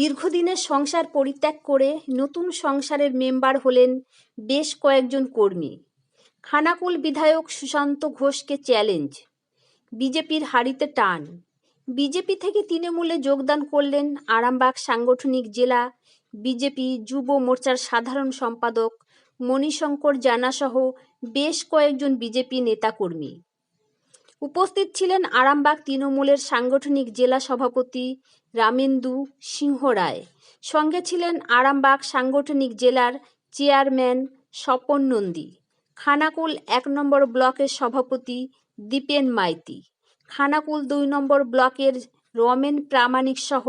দীর্ঘদিনের সংসার পরিত্যাগ করে নতুন সংসারের মেম্বার হলেন বেশ কয়েকজন কর্মী। খানাকুল বিধায়ক সুশান্ত ঘোষকে চ্যালেঞ্জ, বিজেপির হাড়িতে টান। বিজেপি থেকে তৃণমূলে যোগদান করলেন আরামবাগ সাংগঠনিক জেলা বিজেপি যুব মোর্চার সাধারণ সম্পাদক মণিশঙ্কর জানাসহ বেশ কয়েকজন বিজেপি নেতাকর্মী। উপস্থিত ছিলেন আরামবাগ তৃণমূলের সাংগঠনিক জেলা সভাপতি রামেন্দু সিংহ রায়। সঙ্গে ছিলেন আরামবাগ সাংগঠনিক জেলার চেয়ারম্যান স্বপন নন্দী। খানাকুল এক নম্বর ব্লকের সভাপতি দীপেন মাইতি। খানাকুল দুই নম্বর ব্লকের রমেন প্রামাণিক সহ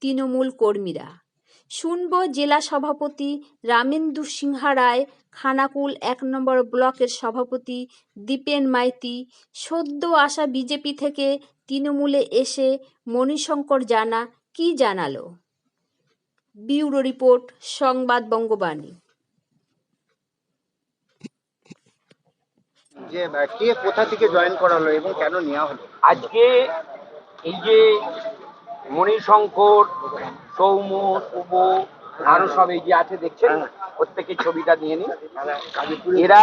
তৃণমূল কর্মীরা। শুনব জেলা সভাপতি রামেন্দু সিংহা রায় খানাকুল এক নম্বর ব্লকের সভাপতি দীপেন মাইতি সদ্য আসা বিজেপি থেকে তৃণমূলে এসে মণিশঙ্কর জানা কি জানালো? বিউরো রিপোর্ট সংবাদ বঙ্গবাণী। যে কে কোথা থেকে জয়েন করা হলো এবং কেন নেওয়া হলো? আজকে এই যে মণিশঙ্কর সৌম শুভ, আরও সব এই যে আছে, দেখছেন? প্রত্যেকের ছবিটা নিয়ে নিন। এরা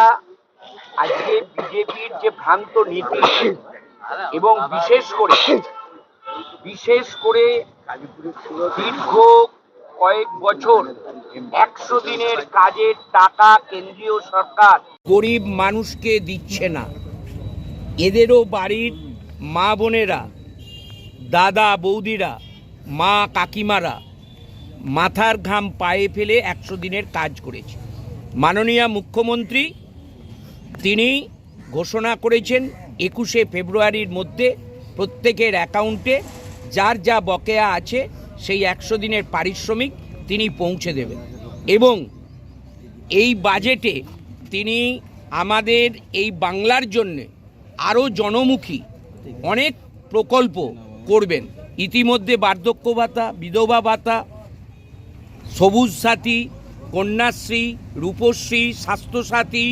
আজকে বিজেপির যে ভ্রান্ত নীতি এবং বিশেষ করে বিশেষ করে দীর্ঘ কয়েক বছর একশো দিনের কাজের টাকা কেন্দ্রীয় সরকার গরিব মানুষকে দিচ্ছে না। এদেরও বাড়ির মা বোনেরা, দাদা বৌদিরা মা কাকিমারা মাথার ঘাম পায়ে ফেলে একশো দিনের কাজ করেছে। মাননীয় মুখ্যমন্ত্রী, তিনি ঘোষণা করেছেন একুশে ফেব্রুয়ারির মধ্যে প্রত্যেকের অ্যাকাউন্টে যার যা বকেয়া আছে সেই একশো দিনের পারিশ্রমিক তিনি পৌঁছে দেবেন। এবং এই বাজেটে তিনি আমাদের এই বাংলার জন্যে আরও জনমুখী অনেক প্রকল্প করবেন। ইতিমধ্যে বার্ধক্য ভাতা বিধবা ভাতা সবুজ সাথী কন্যাশ্রী রূপশ্রী স্বাস্থ্যসাথী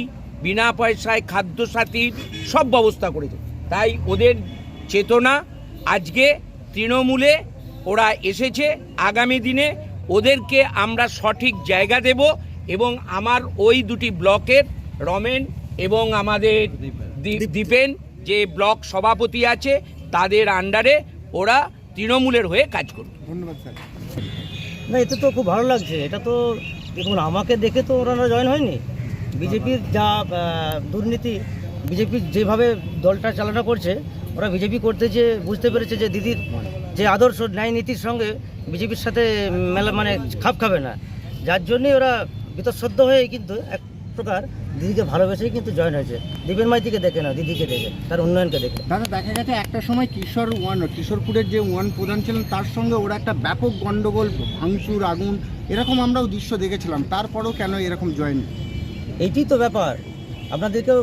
বিনা পয়সায় খাদ্যসাথীর সব ব্যবস্থা করেছে। তাই ওদের চেতনা আজকে তৃণমূলে ওরা এসেছে। আগামী দিনে ওদেরকে আমরা সঠিক জায়গা দেব এবং আমার ওই দুটি ব্লকের রমেন এবং আমাদের দীপেন। যে ব্লক সভাপতি আছে তাদের আন্ডারে ওরা তৃণমূলের হয়ে কাজ করবে না এতে তো খুব ভালো লাগছে। এটা তো দেখুন আমাকে দেখে তো ওরা জয়েন হয়নি। বিজেপির যা দুর্নীতি বিজেপির যেভাবে দলটা চালনা করছে ওরা বিজেপি করতে যে বুঝতে পেরেছে যে দিদির যে আদর্শ ন্যায় নীতির সঙ্গে বিজেপির সাথে মেলা মানে খাপ খাবে না। যার জন্যই ওরা বিতঃসদ্য হয়ে কিন্তু প্রকার। দিদিকে ভালোবেসেই কিন্তু জয়েন হয়েছে। দীপেন মাইতিকে দেখে না দিদিকে দেখে তার উন্নয়নকে দেখে। দাদা দেখা গেছে একটা সময় কিশোর ওয়ান কিশোরপুরের যে ওয়ান প্রধান ছিলেন তার সঙ্গে ওরা একটা ব্যাপক গন্ডগোল ভাঙচুর আগুন এরকম আমরাও দৃশ্য দেখেছিলাম। তারপরেও কেন এরকম জয়েন এইটাই তো ব্যাপার। আপনাদেরকেও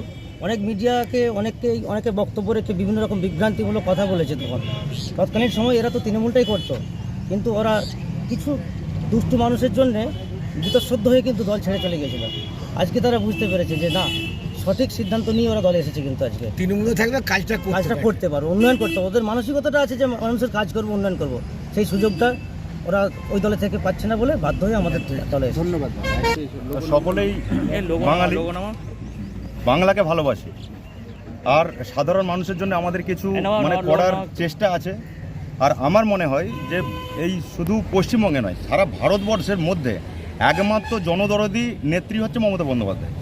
অনেক মিডিয়াকে অনেককে অনেকে বক্তব্য রেখে বিভিন্ন রকম বিভ্রান্তিমূলক কথা বলেছে তখন। তৎকালীন সময় এরা তো তৃণমূলটাই করতো। কিন্তু ওরা কিছু দুষ্টু মানুষের জন্যে বিতঃসদ্য হয়ে কিন্তু দল ছেড়ে চলে গেছিল আজকে তারা বুঝতে পেরেছে যে না সঠিক সিদ্ধান্ত নিয়ে ওরা দলে এসেছে কিন্তু আজকে। তৃণমূলে থাকলে কাজটা কাজটা করতে পারো উন্নয়ন করতে ওদের মানসিকতাটা আছে যে মানুষের কাজ করব উন্নয়ন করব। সেই সুযোগটা ওরা ওই দলে থেকে পাচ্ছে না বলে বাধ্য হয়ে আমাদের দলে ধন্যবাদ সকলেই বাঙালি। বাংলাকে ভালোবাসে। আর সাধারণ মানুষের জন্য আমাদের কিছু মানে করার চেষ্টা আছে। আর আমার মনে হয় যে এই শুধু পশ্চিমবঙ্গে নয় সারা ভারতবর্ষের মধ্যে একমাত্র জনদরদি নেত্রী হচ্ছে মমতা বন্দ্যোপাধ্যায়।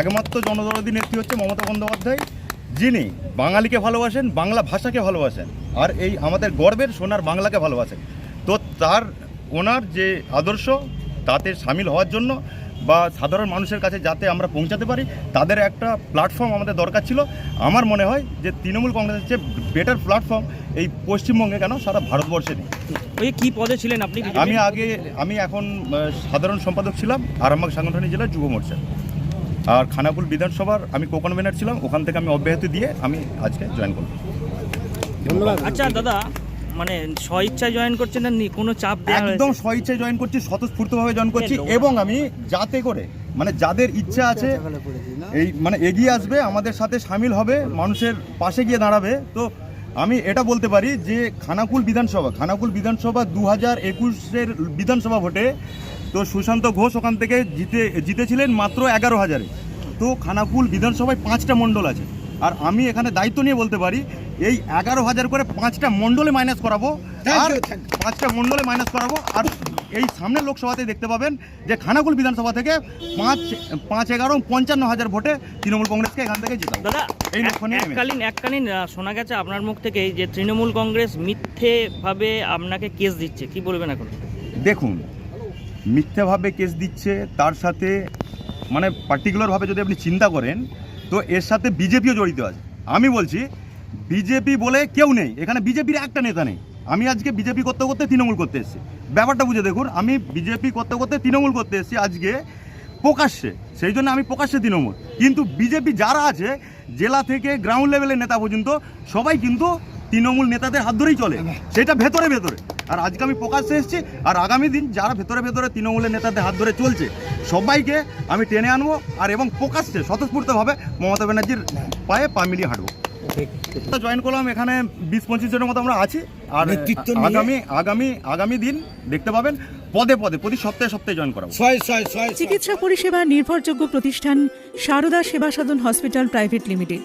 একমাত্র জনদরদি নেত্রী হচ্ছে মমতা বন্দ্যোপাধ্যায়, যিনি বাঙালিকে ভালোবাসেন, বাংলা ভাষাকে ভালোবাসেন, আর এই আমাদের গর্বের সোনার বাংলাকে ভালোবাসেন। তো তার, ওনার যে আদর্শ, তাতে সামিল হওয়ার জন্য বা সাধারণ মানুষের কাছে যাতে আমরা পৌঁছাতে পারি তাদের একটা প্ল্যাটফর্ম আমাদের দরকার ছিল। আমার মনে হয় যে তৃণমূল কংগ্রেসের চেয়ে বেটার প্ল্যাটফর্ম এই পশ্চিমবঙ্গে কেন? সারা ভারতবর্ষে নেই। ওই কি পদে ছিলেন আপনি? আমি আগে আমি এখন সাধারণ সম্পাদক ছিলাম আরামবাগ সাংগঠনিক জেলার যুব মোর্চা। আর খানাকুল বিধানসভার আমি কোকন ছিলাম ওখান থেকে আমি অব্যাহতি দিয়ে আমি আজকে জয়েন করলাম। ধন্যবাদ আচ্ছা দাদা মানে স্বইচ্ছায় জয়েন করছেন না নি- কোনো চাপ? একদম স্বইচ্ছায় জয়েন করছি স্বতঃস্ফূর্তভাবে জয়েন করছি এবং আমি যাতে করে মানে যাদের ইচ্ছা আছে এই মানে এগিয়ে আসবে আমাদের সাথে সামিল হবে মানুষের পাশে গিয়ে দাঁড়াবে। তো আমি এটা বলতে পারি যে খানাকুল বিধানসভা খানাকুল বিধানসভা দু হাজার একুশের বিধানসভা ভোটে তো সুশান্ত ঘোষ ওখান থেকে জিতে জিতেছিলেন মাত্র এগারো হাজারে। তো খানাকুল বিধানসভায় পাঁচটা মণ্ডল আছে। আর আমি এখানে দায়িত্ব নিয়ে বলতে পারি এই এগারো হাজার করে পাঁচটা মণ্ডলে মাইনাস করাবো। আর পাঁচটা মণ্ডলে মাইনাস করাবো। আর এই সামনের লোকসভাতে দেখতে পাবেন যে খানাকুল বিধানসভা থেকে পাঁচ পাঁচ এগারো পঞ্চান্ন হাজার ভোটে তৃণমূল কংগ্রেসকে এখান থেকে জেতাবো। দাদা এই। এককালীন এককালীন শোনা গেছে আপনার মুখ থেকে যে তৃণমূল কংগ্রেস মিথ্যেভাবে আপনাকে কেস দিচ্ছে কি বলবেন এখন? দেখুন মিথ্যেভাবে কেস দিচ্ছে তার সাথে মানে পার্টিকুলারভাবে যদি আপনি চিন্তা করেন তো এর সাথে বিজেপিও জড়িত আছে। আমি বলছি, বিজেপি বলে কেউ নেই, এখানে বিজেপির একটা নেতা নেই। আমি আজকে বিজেপি করতে করতে তৃণমূল করতে এসেছি। ব্যাপারটা বুঝে দেখুন, আমি বিজেপি করতে করতে তৃণমূল করতে এসেছি আজকে প্রকাশ্যে, সেই জন্য আমি প্রকাশ্যে তৃণমূল। কিন্তু বিজেপি যারা আছে, জেলা থেকে গ্রাউন্ড লেভেলের নেতা পর্যন্ত, সবাই কিন্তু তৃণমূল নেতাদের হাত ধরেই চলে। সেটা ভেতরে ভেতরে। আর আজকে আমি প্রকাশ্যে এসেছি আর আগামী দিন যারা ভেতরে ভেতরে তৃণমূলের নেতাদের হাত ধরে চলছে সবাইকে আমি টেনে আনব আর এবং প্রকাশ্যে স্বতঃস্ফূর্তভাবে মমতা ব্যানার্জির পায়ে পা মিলিয়ে হাঁটবো। জয়েন করলাম এখানে বিশ পঁচিশ জনের মতো আমরা আছি। আর আগামী আগামী আগামী দিন দেখতে পাবেন পদে পদে প্রতি সপ্তাহে সপ্তাহে জয়েন করাবো। চিকিৎসা পরিষেবা নির্ভরযোগ্য প্রতিষ্ঠান Sarada Seva Sadhan hospital private limited.